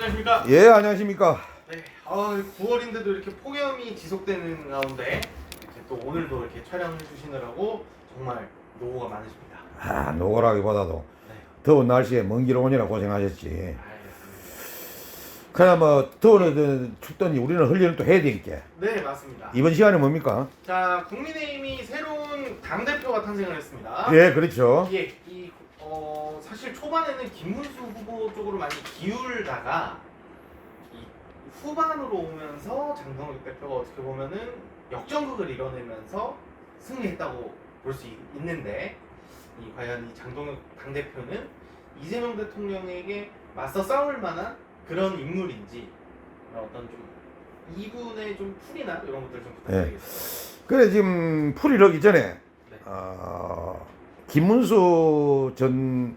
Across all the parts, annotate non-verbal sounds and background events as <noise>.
안녕하십니까? 예, 안녕하십니까. 네, 아, 9월인데도 이렇게 폭염이 지속되는 가운데 이렇게 또 오늘도 이렇게 촬영해 주시느라고 정말 노고가 많으십니다. 아, 노골하기보다도 네, 더운 날씨에 먼 길 오느라 고생하셨지. 알겠습니다. 그냥 뭐, 더우든 춥든지 우리는 흘리는 또 해야 되니까. 네, 맞습니다. 이번 시간에 뭡니까? 자, 국민의힘이 새로운 당 대표가 탄생을 했습니다. 예, 그렇죠. 예, 이 어, 사실 초반에는 김문수 후보 쪽으로 많이 기울다가 이 후반으로 오면서 장동혁 대표가 어떻게 보면은 역전극을 이뤄내면서 승리했다고 볼 수 있는데 이 과연 이 장동혁 당 대표는 이재명 대통령에게 맞서 싸울 만한 그런 인물인지 어떤 좀 이분의 좀 풀이나 이런 것들 좀 부탁드리겠습니다. 그래, 지금 풀이 오기 전에, 네. 어, 김문수 전,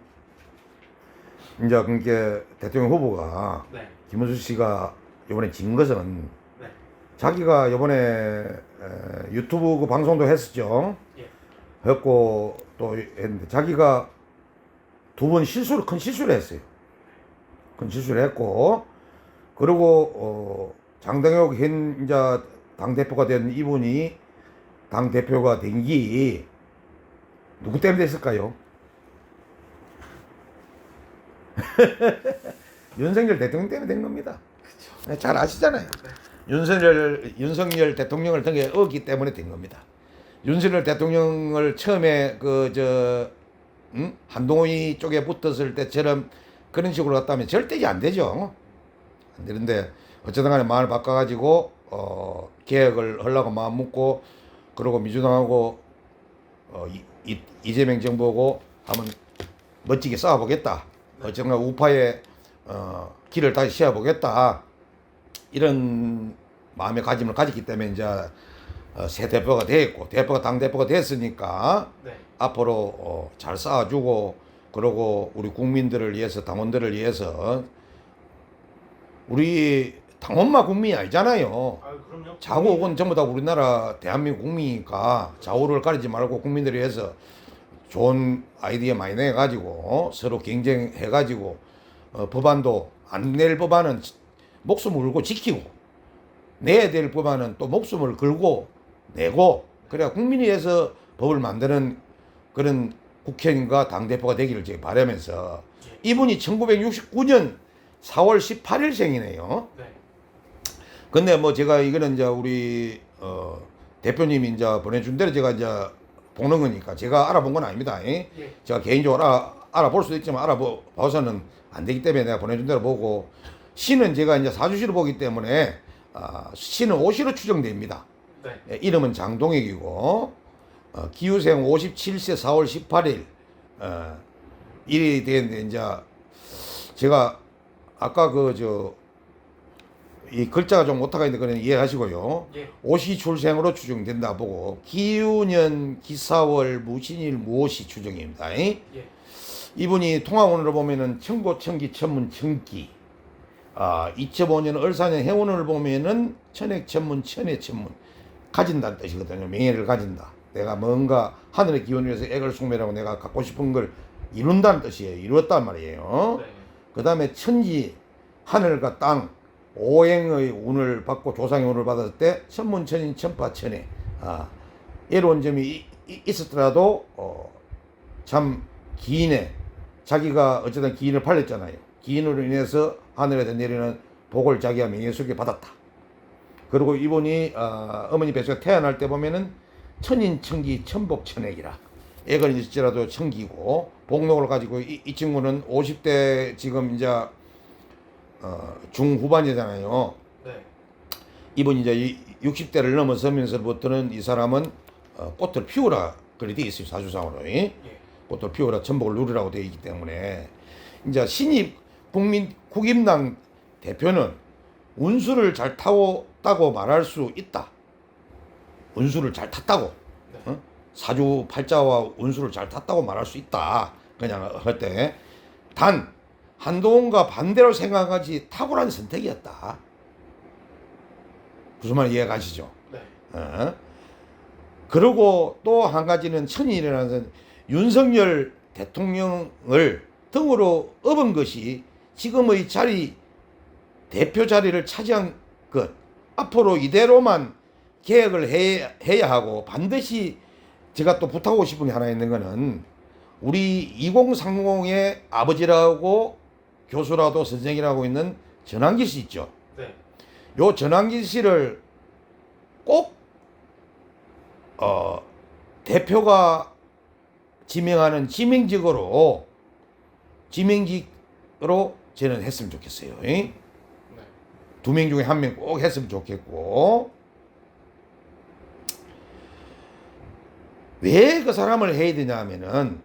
이제, 그니까, 대통령 후보가, 네, 김문수 씨가 이번에 진 것은, 네, 자기가 이번에 에, 유튜브 그 방송도 했었죠. 예. 했고 또 했는데 자기가 두 번 실수를 큰 실수를 했어요. 큰 실수를 했고 그리고 어, 장동혁 현 이제 당 대표가 된 이분이 당 대표가 된 게 누구 때문에 됐을까요? <laughs> 윤석열 대통령 때문에 된 겁니다. 네, 잘 아시잖아요. 윤석열 윤석열 대통령을 등에 얻기 때문에 된 겁니다. 윤석열 대통령을 처음에 그 저 음? 한동훈이 쪽에 붙었을 때처럼 그런 식으로 갔다면 절대 안 되죠. 안 되는데 어쨌든 간에 마음을 바꿔가지고 어, 개혁을 하려고 마음 먹고 그러고 민주당하고 어, 이, 이, 이재명 정부하고 한번 멋지게 싸워보겠다. 어쨌든 간에 우파의 어, 길을 다시 씌워보겠다. 이런 마음의 가짐을 가졌기 때문에 이제 어, 새 대표가 됐고 대표가 당 대표가 됐으니까 네, 앞으로 어, 잘 쌓아주고 그러고 우리 국민들을 위해서 당원들을 위해서 우리 당원만 국민이 아니잖아요. 아. 자국은 전부 다 우리나라 대한민국 국민이니까 좌우를 가리지 말고 국민들을 위해서 좋은 아이디어 많이 내가지고 서로 경쟁해가지고 어, 법안도 안 낼 법안은 지- 목숨을 걸고 지키고 내야 될 법안은 또 목숨을 걸고 내고 그래야 국민을 위해서 법을 만드는 그런 국회의원과 당대표가 되기를 제가 바라면서 이분이 1969년 4월 18일생이네요. 네, 근데 뭐 제가 이거는 이제 우리 어 대표님이 이제 보내준 대로 제가 이제 보는 거니까 제가 알아본 건 아닙니다. 예? 예, 제가 개인적으로 알아, 알아볼 수도 있지만 알아봐서는 안 되기 때문에 내가 보내준 대로 보고 시는 제가 이제 사주시로 보기 때문에 아, 시는 오시로 추정됩니다. 네, 예, 이름은 장동혁이고 어, 기후생 57세 4월 18일 어, 일이 되는데 이제 제가 아까 그 저 이 글자가 좀 오타가 있는데 그건 이해하시고요. 예, 오시 출생으로 추정된다 보고 기후년 기사월 무신일 무오시 추정입니다. 이? 예, 이분이 통화운으로 보면은 청고 청기 천문 청기. 아 2005년 을사년 해운을 보면은 천액 천문 천의 천문. 가진다는 뜻이거든요. 명예를 가진다. 내가 뭔가 하늘의 기운을 위해서 액을 숙매라고 내가 갖고 싶은 걸 이룬다는 뜻이에요. 이루었단 말이에요. 네, 그 다음에 천지 하늘과 땅 오행의 운을 받고 조상의 운을 받았을 때 천문천인 천파천에 아 이런 점이 있었더라도 어, 참 기인에 자기가 어쨌든 기인을 팔렸잖아요. 기인으로 인해서 하늘에서 내리는 복을 자기가 명예 속에 받았다. 그리고 이분이 어, 어머니 뱃속에 태어날 때 보면은 천인천기 천복천액이라 애가 있을지라도 천기고 복록을 가지고 이, 이 친구는 50대 지금 이제 어, 중후반이잖아요. 네, 이분 이제 이 60대를 넘어서면서부터는 이 사람은 어, 꽃을 피우라 그래 돼 있어요 사주상으로 예? 예, 꽃을 피우라 천복을 누리라고 되어 있기 때문에 이제 신입 국민 국임당 대표는 운수를 잘 타고 따고 말할 수 있다. 운수를 잘 탔다고 네, 어? 사주 팔자와 운수를 잘 탔다고 말할 수 있다. 그냥 할 때. 단, 한동훈과 반대로 생각하지 탁월한 선택이었다. 무슨 말 이해가시죠? 네, 어? 그리고 또 한 가지는 천일이라는 것은 윤석열 대통령을 등으로 업은 것이 지금의 자리 대표 자리를 차지한 것 앞으로 이대로만 계획을 해, 해야 하고 반드시 제가 또 부탁하고 싶은 게 하나 있는 거는 우리 2030의 아버지라고 교수라도 선생이라고 있는 전환기 씨 있죠. 네. 요 전환기 씨를 꼭 어, 대표가 지명하는 지명직으로 지명직으로 저는 했으면 좋겠어요. 네. 두명 중에 한 명 꼭 했으면 좋겠고 왜 그 사람을 해야 되냐면은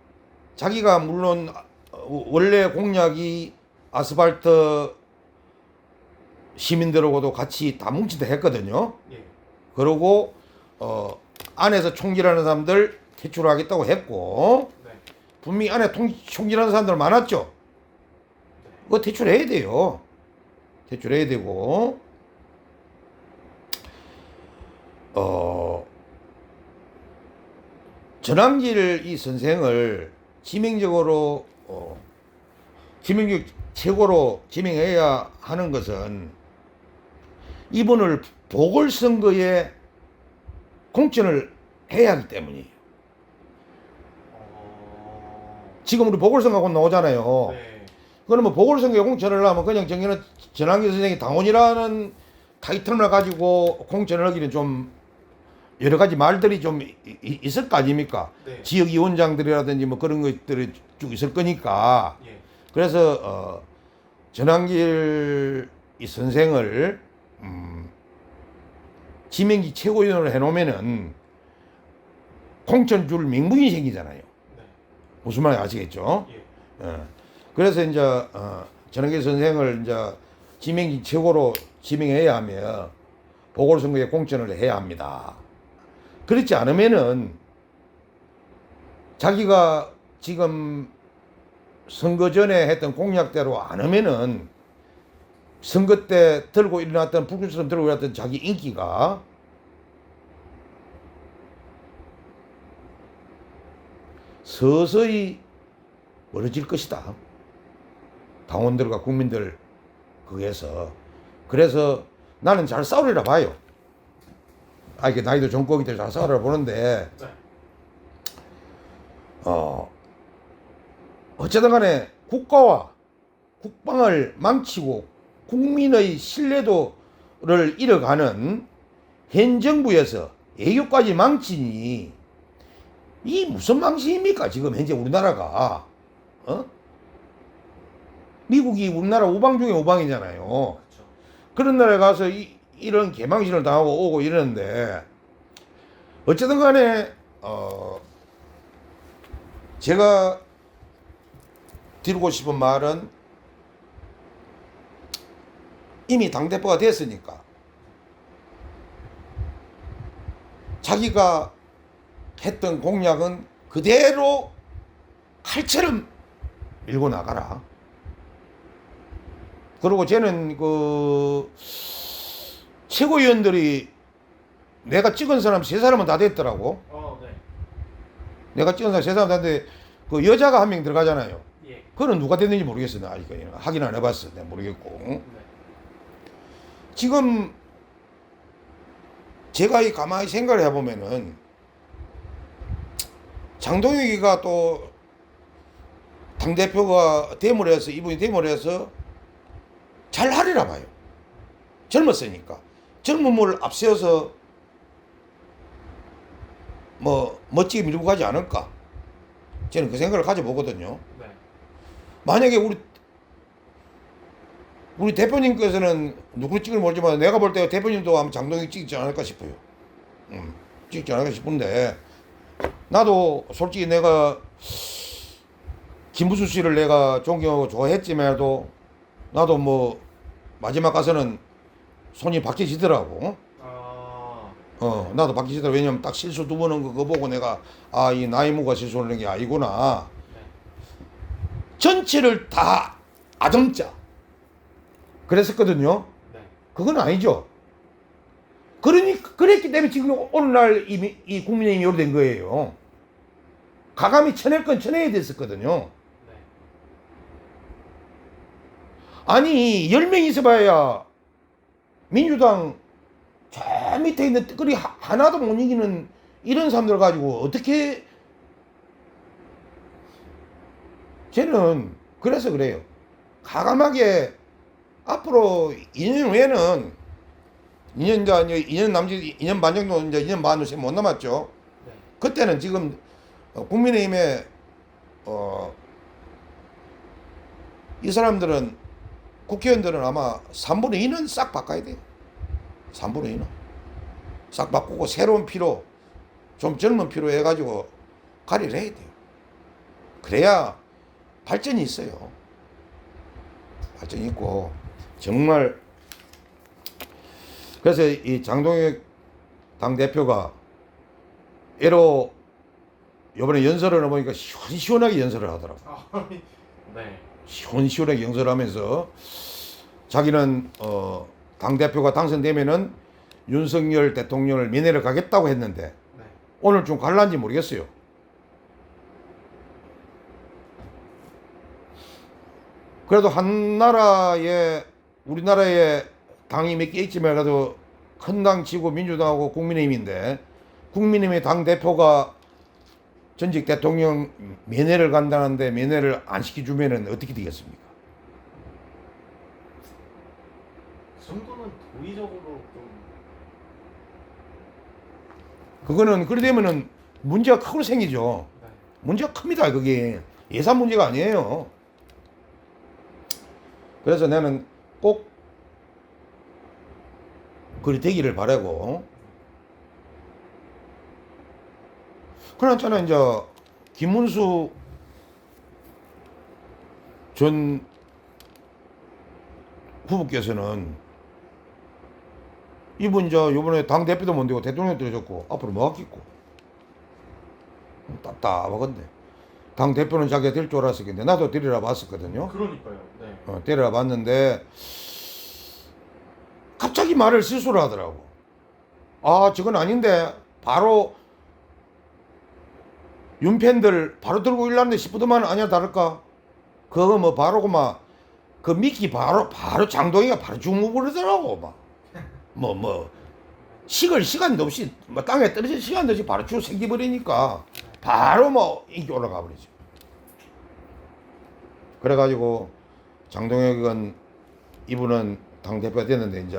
자기가 물론 어, 원래 공약이 아스팔트 시민들하고도 같이 다 뭉친다 했거든요. 예. 그러고 어 안에서 총질하는 사람들 퇴출하겠다고 했고 네. 분명히 안에 통, 총질하는 사람들 많았죠. 그거 퇴출해야 돼요. 퇴출해야 되고 어 전환길 이 선생을 지명적으로 어, 지명적 최고로 지명해야 하는 것은 이분을 보궐선거에 공천을 해야 하기 때문이에요. 어... 지금 우리 보궐선거 곧 나오잖아요. 네. 그러면 보궐선거에 공천을 하면 그냥 정해는 전환기 선생이 당원이라는 타이틀만 가지고 공천을 하기는 좀 여러 가지 말들이 좀 있을 거 아닙니까? 네. 지역위원장들이라든지 뭐 그런 것들이 쭉 있을 거니까. 예. 그래서 어, 전환길 이 선생을 음, 지명기 최고위원으로 해놓으면은 공천 줄 명분이 생기잖아요. 네. 무슨 말인지 아시겠죠? 예. 예. 그래서 이제 어, 전환길 선생을 이제 지명기 최고로 지명해야 하며 보궐선거에 공천을 해야 합니다. 그렇지 않으면은 자기가 지금 선거 전에 했던 공약대로 안 하면은 선거 때 들고 일어났던 불꽃처럼 들고 일어났던 자기 인기가 서서히 멀어질 것이다. 당원들과 국민들 그에서 그래서 나는 잘 싸우리라 봐요. 아 이게 나이도 젊고 기들 잘 싸우리라 보는데 네. 어 어쨌든 간에 국가와 국방을 망치고 국민의 신뢰도를 잃어가는 현 정부에서 애교까지 망치니 이 무슨 망신입니까 지금 현재 우리나라가 어? 미국이 우리나라 우방 중에 우방이잖아요. 그렇죠. 그런 나라에 가서 이, 이런 개망신을 당하고 오고 이러는데 어쨌든 간에 어 제가 드리고 싶은 말은 이미 당대표가 됐으니까 자기가 했던 공약은 그대로 칼처럼 밀고 나가라. 그리고 저는 그 최고위원들이 내가 찍은 사람 세 사람은 다 됐더라고. 어, 네. 내가 찍은 사람 세 사람 다 됐는데 그 여자가 한 명 들어가잖아요. 예. 그거는 누가 됐는지 모르겠어. 나 아직 확인 안 해봤어. 내가 모르겠고. 네. 지금 제가 이 가만히 생각을 해보면은 장동혁이가 또 당대표가 대모를 해서 이분이 대모를 해서 잘 하리라 봐요. 젊었으니까. 젊음을 앞세워서 뭐 멋지게 밀고 가지 않을까. 저는 그 생각을 가져보거든요. 네. 만약에 우리 우리 대표님께서는 누구를 찍을 모르지만 내가 볼 때 대표님도 아마 장동익 찍지 않을까 싶어요. 음, 찍지 않을까 싶은데 나도 솔직히 내가 김부수 씨를 내가 존경하고 좋아했지만도 나도 뭐 마지막 가서는 손이 박혀지더라고. 아, 어, 나도 박히시더라. 왜냐면 딱 실수 두번한거 그거 보고 내가 아, 이 나이 무가 실수하는 게 아니구나. 네. 전체를 다 아점자. 그랬었거든요. 네. 그건 아니죠. 그러니 그랬기 때문에 지금 오늘날 이, 이 국민의힘이 요리 된 거예요. 가감이 쳐낼 건 쳐내야 됐었거든요. 네. 아니 10명 있어봐야 민주당 저 밑에 있는 뜨거리 하- 하나도 못 이기는 이런 사람들 가지고 어떻게 저는 그래서 그래요. 가감하게 앞으로 2년 후에는 2년 이제 2년 남짓 2년 반 정도 이제 2년 반을 채못 남았죠. 네. 그때는 지금 어, 국민의힘의 어, 이 사람들은 국회의원들은 아마 3분의 2는 싹 바꿔야 돼요. 3분의 2는 싹 바꾸고 새로운 피로 좀 젊은 피로 해가지고 가리를 해야 돼요. 그래야 발전이 있어요. 발전이 있고 정말 그래서 이 장동혁 당 대표가 애로 이번에 연설을 해보니까 시원시원하게 연설을 하더라고. 아, <laughs> 네. 시원시원하게 연설을 하면서 자기는 어, 당 대표가 당선되면은 윤석열 대통령을 면회를 가겠다고 했는데 네. 오늘 좀 갈란지 모르겠어요. 그래도 한 나라에 우리나라에 당이 몇 개 있지만 그래도 큰 당 치고 민주당하고 국민의힘인데 국민의힘의 당 대표가 전직 대통령 면회를 간다는데 면회를 안 시켜주면은 어떻게 되겠습니까? 그 정도는 도의적으로 좀 그거는 그래 되면은 문제가 크고 생기죠. 네. 문제가 큽니다. 그게 예산 문제가 아니에요. 그래서 나는 꼭 그리 되기를 바라고. 그렇잖아 이제 김문수 전 후보께서는 이분 이제 요번에 당 대표도 못 되고 대통령 들어졌고 앞으로 뭐 하겠고 답답하건데 당 대표는 자기가 될 줄 알았었는데 나도 데리러 봤었거든요. 그러니까요. 네. 어, 데리러 봤는데 갑자기 말을 실수를 하더라고. 아 저건 아닌데 바로 윤팬들 바로 들고 일났는데 싶더만 아니야 다를까? 그거 뭐 바로 그막 그 미끼 바로 바로 장동이가 바로 주무 그러더라고 막. 뭐뭐 식을 시간도 없이 뭐 땅에 떨어질 시간도 없이 바로 쭉 생기버리니까 바로 뭐 인기 올라가 버리죠. 그래가지고 장동혁은 이분은 당 대표가 됐는데 이제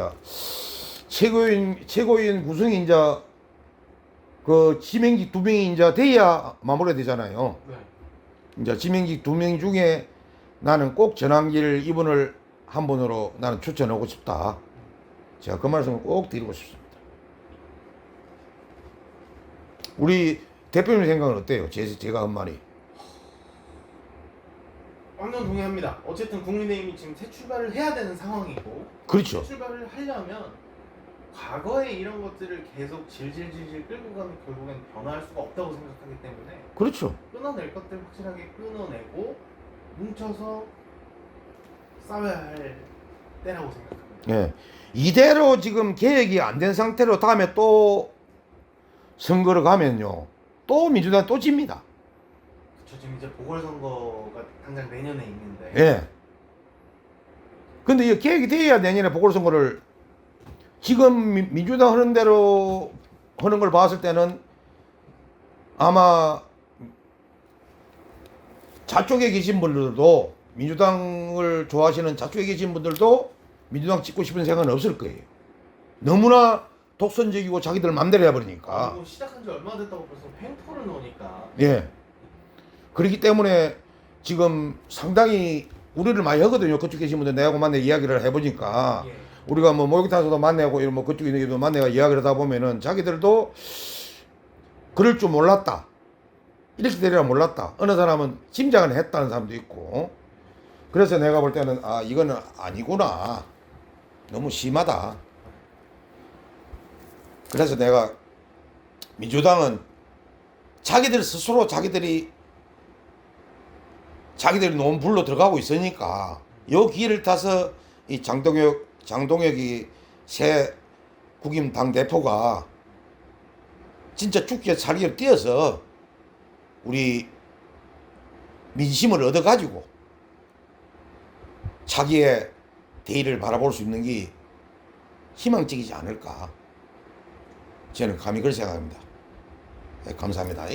최고인 최고인 구성이 이제 그 지명직 두 명이 이제 돼야 마무리가 되잖아요. 네. 이제 지명직 두 명 중에 나는 꼭 전환길 이분을 한 분으로 나는 추천하고 싶다. 제가 그 말씀을 꼭 드리고 싶습니다. 우리 대표님 생각은 어때요? 제, 제가 한 말이. 완전 동의합니다. 어쨌든 국민의힘이 지금 새 출발을 해야 되는 상황이고 그렇죠. 새 출발을 하려면 과거에 이런 것들을 계속 질질질질 끌고 가면 결국엔 변화할 수가 없다고 생각하기 때문에 그렇죠. 끊어낼 것들 확실하게 끊어내고 뭉쳐서 싸워야 할 때라고 생각합니다. 예. 이대로 지금 계획이 안 된 상태로 다음에 또 선거를 가면요. 또 민주당 또 집니다. 저 지금 이제 보궐선거가 당장 내년에 있는데 예. 근데 이 계획이 돼야 내년에 보궐선거를 지금 민- 민주당 하는 대로 하는 걸 봤을 때는 아마 좌쪽에 계신 분들도 민주당을 좋아하시는 좌쪽에 계신 분들도 민주당 찍고 싶은 생각은 없을 거예요. 너무나 독선적이고 자기들 맘대로 해버리니까. 그리고 시작한 지 얼마 됐다고 벌써 횡포를 놓으니까 예. 그렇기 때문에 지금 상당히 우리를 많이 하거든요. 그쪽 계신 분들 내하고 만나 이야기를 해보니까 예. 우리가 뭐 목욕탕에서도 만나고 이런 뭐 그쪽에 있는 데도 만나가 이야기를 하다 보면은 자기들도 그럴 줄 몰랐다. 이렇게 되리라 몰랐다. 어느 사람은 짐작은 했다는 사람도 있고. 그래서 내가 볼 때는 아 이거는 아니구나. 너무 심하다. 그래서 내가 민주당은 자기들 스스로 자기들이 자기들이 너무 불로 들어가고 있으니까 요 기회를 타서 이 장동혁 장동혁이 새 국임 당 대표가 진짜 죽게 살기를 뛰어서 우리 민심을 얻어 가지고 자기의 대의를 바라볼 수 있는 게 희망적이지 않을까 저는 감히 그렇게 생각합니다 네, 감사합니다.